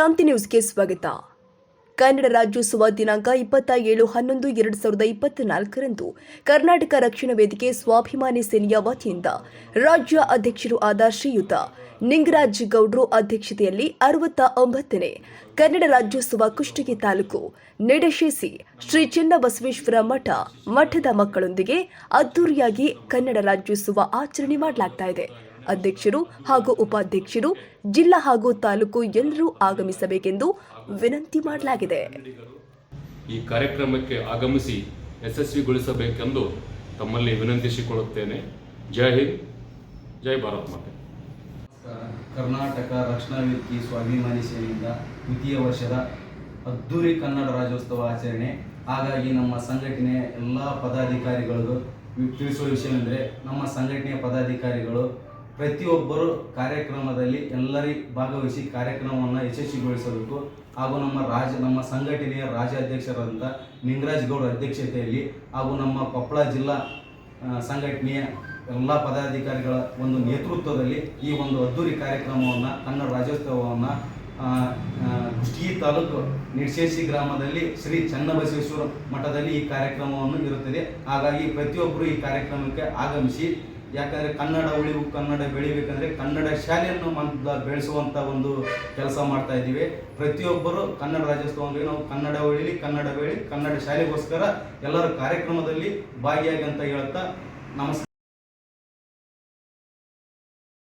ಕ್ರಾಂತಿ ನ್ಯೂಸ್ಗೆ ಸ್ವಾಗತ. ಕನ್ನಡ ರಾಜ್ಯೋತ್ಸವ ದಿನಾಂಕ ಇಪ್ಪತ್ತ ಏಳು ಹನ್ನೊಂದು ಎರಡು ಸಾವಿರದ ಇಪ್ಪತ್ನಾಲ್ಕರಂದು ಕರ್ನಾಟಕ ರಕ್ಷಣಾ ವೇದಿಕೆ ಸ್ವಾಭಿಮಾನಿ ಸೇನೆಯ ವತಿಯಿಂದ ರಾಜ್ಯ ಅಧ್ಯಕ್ಷರು ಆದ ಶ್ರೀಯುತ ನಿಂಗರಾಜ್ ಗೌಡ್ರು ಅಧ್ಯಕ್ಷತೆಯಲ್ಲಿ ಅರವತ್ತ ಒಂಬತ್ತನೇ ಕನ್ನಡ ರಾಜ್ಯೋತ್ಸವ ಕುಷ್ಟಗಿ ತಾಲೂಕು ನೆಡಶೇಸಿ ಶ್ರೀ ಚೆನ್ನಬಸವೇಶ್ವರ ಮಠ ಮಠದ ಮಕ್ಕಳೊಂದಿಗೆ ಅದ್ದೂರಿಯಾಗಿ ಕನ್ನಡ ರಾಜ್ಯೋತ್ಸವ ಆಚರಣೆ ಮಾಡಲಾಗ್ತಾ ಇದೆ. ಅಧ್ಯಕ್ಷರು ಹಾಗೂ ಉಪಾಧ್ಯಕ್ಷರು ಜಿಲ್ಲಾ ಹಾಗೂ ತಾಲೂಕು ಎಲ್ಲರೂ ಆಗಮಿಸಬೇಕೆಂದು ವಿನಂತಿ ಮಾಡಲಾಗಿದೆ. ಈ ಕಾರ್ಯಕ್ರಮಕ್ಕೆ ಆಗಮಿಸಿ ಯಶಸ್ವಿಗೊಳಿಸಬೇಕೆಂದು ತಮ್ಮಲ್ಲಿ ವಿನಂತಿಸಿಕೊಳ್ಳುತ್ತೇನೆ. ಜೈ ಹಿಂದ್ ಜೈ ಭಾರತ್ ಮಾತೆ. ಕರ್ನಾಟಕ ರಕ್ಷಣಾ ವೇದಿಕೆ ಸ್ವಾಭಿಮಾನಿ ಸೇನೆಯಿಂದ ದ್ವಿತೀಯ ವರ್ಷದ ಅದ್ದೂರಿ ಕನ್ನಡ ರಾಜ್ಯೋತ್ಸವ ಆಚರಣೆ. ಹಾಗಾಗಿ ನಮ್ಮ ಸಂಘಟನೆಯ ಎಲ್ಲ ಪದಾಧಿಕಾರಿಗಳಿಗೂ ತಿಳಿಸುವ ವಿಷಯ ಅಂದರೆ ನಮ್ಮ ಸಂಘಟನೆಯ ಪದಾಧಿಕಾರಿಗಳು ಪ್ರತಿಯೊಬ್ಬರು ಕಾರ್ಯಕ್ರಮದಲ್ಲಿ ಎಲ್ಲರಿ ಭಾಗವಹಿಸಿ ಕಾರ್ಯಕ್ರಮವನ್ನು ಯಶಸ್ವಿಗೊಳಿಸಬೇಕು. ಹಾಗೂ ನಮ್ಮ ರಾಜ, ನಮ್ಮ ಸಂಘಟನೆಯ ರಾಜ್ಯಾಧ್ಯಕ್ಷರಾದಂಥ ನಿಂಗರಾಜ್ ಗೌಡ ಅಧ್ಯಕ್ಷತೆಯಲ್ಲಿ ಹಾಗೂ ನಮ್ಮ ಕೊಪ್ಪಳ ಜಿಲ್ಲಾ ಸಂಘಟನೆಯ ಎಲ್ಲ ಪದಾಧಿಕಾರಿಗಳ ಒಂದು ನೇತೃತ್ವದಲ್ಲಿ ಈ ಒಂದು ಅದ್ದೂರಿ ಕಾರ್ಯಕ್ರಮವನ್ನು, ಕನ್ನಡ ರಾಜ್ಯೋತ್ಸವವನ್ನು ಕುಷ್ಟಗಿ ತಾಲೂಕು ನಿಡ್ಶೇಷಿ ಗ್ರಾಮದಲ್ಲಿ ಶ್ರೀ ಚನ್ನಬಸವೇಶ್ವರ ಮಠದಲ್ಲಿ ಈ ಕಾರ್ಯಕ್ರಮವನ್ನು ಇರುತ್ತದೆ. ಹಾಗಾಗಿ ಪ್ರತಿಯೊಬ್ಬರು ಈ ಕಾರ್ಯಕ್ರಮಕ್ಕೆ ಆಗಮಿಸಿ ಯಾಕಂದರೆ ಕನ್ನಡ ಉಳಿವು, ಕನ್ನಡ ಬೆಳಿಬೇಕಂದ್ರೆ ಕನ್ನಡ ಶಾಲೆಯನ್ನು ಮಂದ ಬೆಳೆಸುವಂಥ ಒಂದು ಕೆಲಸ ಮಾಡ್ತಾ ಇದ್ದೀವಿ. ಪ್ರತಿಯೊಬ್ಬರು ಕನ್ನಡ ರಾಜ್ಯೋತ್ಸವದಲ್ಲಿ ನಾವು ಕನ್ನಡ ಉಳಿಲಿ, ಕನ್ನಡ ಬೆಳಿ, ಕನ್ನಡ ಶಾಲೆಗೋಸ್ಕರ ಎಲ್ಲರ ಕಾರ್ಯಕ್ರಮದಲ್ಲಿ ಭಾಗಿಯಾಗಿ ಅಂತ ಹೇಳ್ತಾ ನಮಸ್ಕಾರ.